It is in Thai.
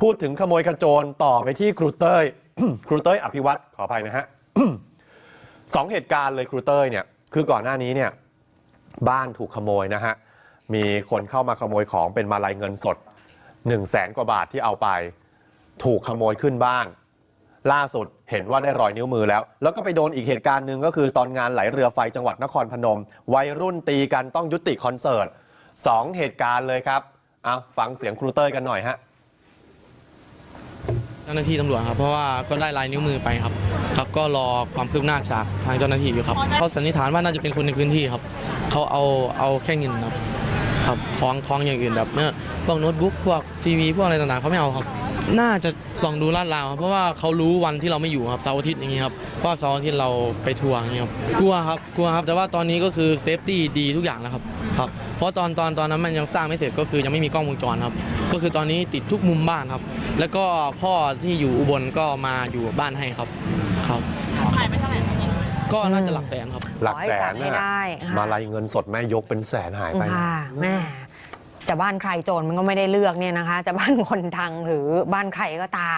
พูดถึงขโมยขโจรต่อไปที่ครูเต้ย ครูเต้ยอภิวัตรขออภัยนะฮะ สองเหตุการณ์เลยครูเต้ยเนี่ย คือก่อนหน้านี้เนี่ย บ้านถูกขโมยนะฮะ มีคนเข้ามาขโมยของเป็นมาลัยเงินสด1นึ่งแสนกว่าบาทที่เอาไป ถูกขโมยขึ้นบ้าน ล่าสุดเห็นว่าได้รอยนิ้วมือแล้ว แล้วก็ไปโดนอีกเหตุการณ์หนึ่งก็คือตอนงานไหลเรือไฟจังหวัดนครพนม วัยรุ่นตีกันต้องยุติคอนเสิร์ตสองเหตุการณ์เลยครับ เอาฟังเสียงครูเต้ยกันหน่อยฮะ จ้าหน้าที่ตำรวจครับเพราะว่าก็ได้ลายนิ้วมือไปครับครับก็รอความคืบหน้าจากทางเจ้าหน้าที่อยู่ครับเขาสันนิษฐานว่าน่าจะเป็นคนในพื้นที่ครับเขาเอาเอาแค่เงินครับครับของของอย่างอื่นแบบเนี้ยพวกโน้ตบุ๊กพวกทีวีพวกอะไรต่างๆเขาไม่เอาครับ น่าจะลองดูลาดราวครับเพราะว่าเขารู้วันที่เราไม่อยู่ครับเสาร์อาทิตย์อย่างนี้ครับเพราะว่าเสาร์อาทิตย์เราไปทัวร์อย่างนี้ครับกลัวครับกลัวครับ แต่ว่าตอนนี้ก็คือเซฟตี้ดีทุกอย่างแล้วครับครับเพราะตอนตอนตอนนั้นมันยังสร้างไม่เสร็จก็คือยังไม่มีกล้องวงจรครับ ก็คือตอนนี้ติดทุกมุมบ้านครับ แล้วก็พ่อที่อยู่อุบลก็มาอยู่บ้านให้ครับครับขายไปเท่าไหร่คะเงินก็น่าจะหลักแสนครับ หลักแสนขอให้จับให้น่ะได้ค่ะมาลัยเงินสดแม่ยกเป็นแสนหายไปค่ะแม่ จะบ้านใครโจรมันก็ไม่ได้เลือกเนี่ยนะคะ จะบ้านคนดังหรือบ้านใครก็ตาม